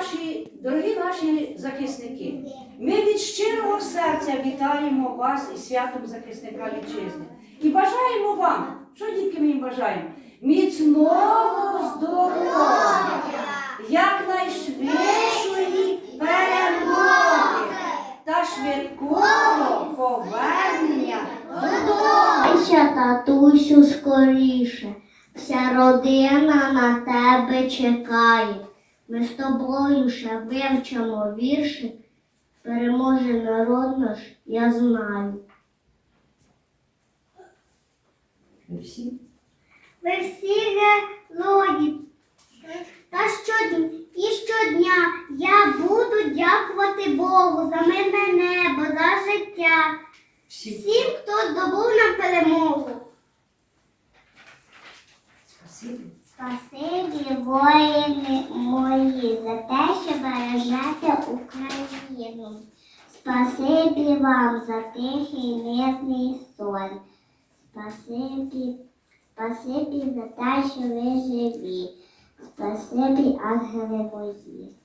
наші, дорогі наші захисники, ми від щирого серця вітаємо вас із святом захисника вітчизни. І бажаємо вам, що дітки ми їм бажаємо? Міцного здоров'я, якнайшвидшої перемоги та швидкого повернення додому. Татусю, скоріше. Вся родина на тебе чекає. Ми з тобою ще вивчимо вірші. Переможе народ наш, я знаю. Всі Ви всі герої. Та щодня і щодня я буду дякувати Богу за мирне небо, за життя. всі Всім, хто здобув нам перемогу. спасибі. Спасибі, воїни мої, за те, що бережете Україну. Спасибі вам за тихий мирний сон. Спасибі, спасибі за те, що ви живі. Спасибі, ангели мої.